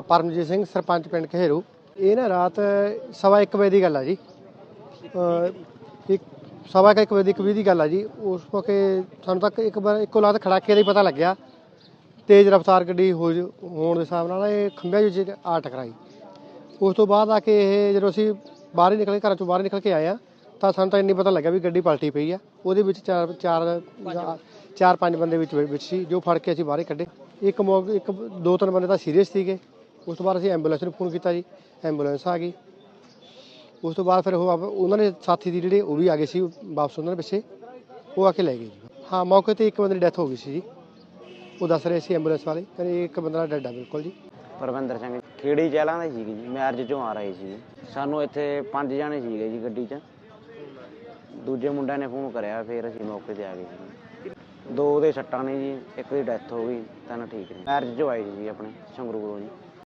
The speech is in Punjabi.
ਪਰਮਜੀਤ ਸਿੰਘ, ਸਰਪੰਚ ਪਿੰਡ ਘੇਰੂ। ਇਹ ਨਾ ਰਾਤ ਸਵਾ 1 ਵਜੇ ਦੀ ਗੱਲ ਆ ਜੀ। ਇੱਕ, ਸਵਾ ਕੁ ਇੱਕ ਵਜੇ ਦੀ ਕਵੀ ਦੀ ਗੱਲ ਆ ਜੀ। ਉਸ ਮੌਕੇ ਸਾਨੂੰ ਤੱਕ ਇੱਕ ਵਾਰ ਇੱਕੋ ਲਾਤ ਖੜਾਕੇ ਦਾ ਹੀ ਪਤਾ ਲੱਗਿਆ। ਤੇਜ਼ ਰਫ਼ਤਾਰ ਗੱਡੀ ਹੋ ਜ- ਹੋਣ ਦੇ ਹਿਸਾਬ ਨਾਲ ਇਹ ਖੰਭਿਆਂ ਵਿੱਚ ਆ ਟਕਰਾਈ। ਉਸ ਤੋਂ ਬਾਅਦ ਆ ਕੇ ਇਹ ਜਦੋਂ ਅਸੀਂ ਬਾਹਰ ਹੀ ਨਿਕਲੇ, ਘਰਾਂ ਚੋਂ ਬਾਹਰ ਨਿਕਲ ਕੇ ਆਏ ਆ, ਤਾਂ ਸਾਨੂੰ ਤਾਂ ਇੰਨੀ ਪਤਾ ਲੱਗਿਆ ਵੀ ਗੱਡੀ ਪਲਟੀ ਪਈ ਆ। ਉਹਦੇ ਵਿੱਚ ਚਾਰ ਚਾਰ ਚਾਰ ਪੰਜ ਬੰਦੇ ਵਿੱਚ ਵਿੱਚ ਸੀ, ਜੋ ਫੜ ਕੇ ਅਸੀਂ ਬਾਹਰ ਹੀ ਕੱਢੇ। ਇੱਕ ਮੌ- ਇੱਕ, ਦੋ, ਤਿੰਨ ਬੰਦੇ ਤਾਂ ਸੀਰੀਅਸ ਸੀਗੇ। ਉਸ ਤੋਂ ਬਾਅਦ ਅਸੀਂ ਐਂਬੂਲੈਂਸ ਨੂੰ ਫੋਨ ਕੀਤਾ ਜੀ, ਐਂਬੂਲੈਂਸ ਆ ਗਈ। ਉਸ ਤੋਂ ਬਾਅਦ ਫਿਰ ਉਹ ਆਪ- ਉਹਨਾਂ ਦੇ ਸਾਥੀ ਦੀ ਜਿਹੜੇ ਉਹ ਵੀ ਆ ਗਏ ਸੀ, ਵਾਪਸ ਉਹਨਾਂ ਦੇ ਪਿੱਛੇ, ਉਹ ਆ ਕੇ ਲੈ ਗਏ ਜੀ। ਹਾਂ, ਮੌਕੇ ਤੇ ਇੱਕ ਬੰਦੇ ਦੀ ਡੈਥ ਹੋ ਗਈ ਸੀ ਜੀ। ਉਹ ਦੱਸ ਰਹੇ ਸੀ ਐਂਬੂਲੈਂਸ ਵਾਲੇ, ਕਹਿੰਦੇ ਇੱਕ ਬੰਦਾ ਡੈਡ ਆ, ਬਿਲਕੁਲ ਜੀ। ਪਰਵਿੰਦਰ ਸਿੰਘ, ਖੇੜੀ ਚਹਿਲਾਂ ਦੇ ਸੀਗੇ ਜੀ, ਮੈਰਿਜ ਚੋਂ ਆ ਰਹੇ ਸੀ ਸਾਨੂੰ ਇੱਥੇ ਪੰਜ ਜਾਣੇ ਸੀਗੇ ਜੀ ਗੱਡੀ 'ਚ। ਦੂਜੇ ਮੁੰਡਿਆਂ ਨੇ ਫੋਨ ਕਰਿਆ, ਫਿਰ ਅਸੀਂ ਮੌਕੇ ਤੇ ਆ ਗਏ ਜੀ। ਦੋ ਦੇ ਸੱਟਾਂ ਨੇ ਜੀ, ਇੱਕ ਦੀ ਡੈਥ ਹੋ ਗਈ, ਤਿੰਨ ਠੀਕ ਨੇ। ਮੈਰਿਜ ਚੋਂ ਆਏ ਸੀ ਜੀ ਆਪਣੇ, ਸੰਗਰੂਰੋਂ ਜੀ।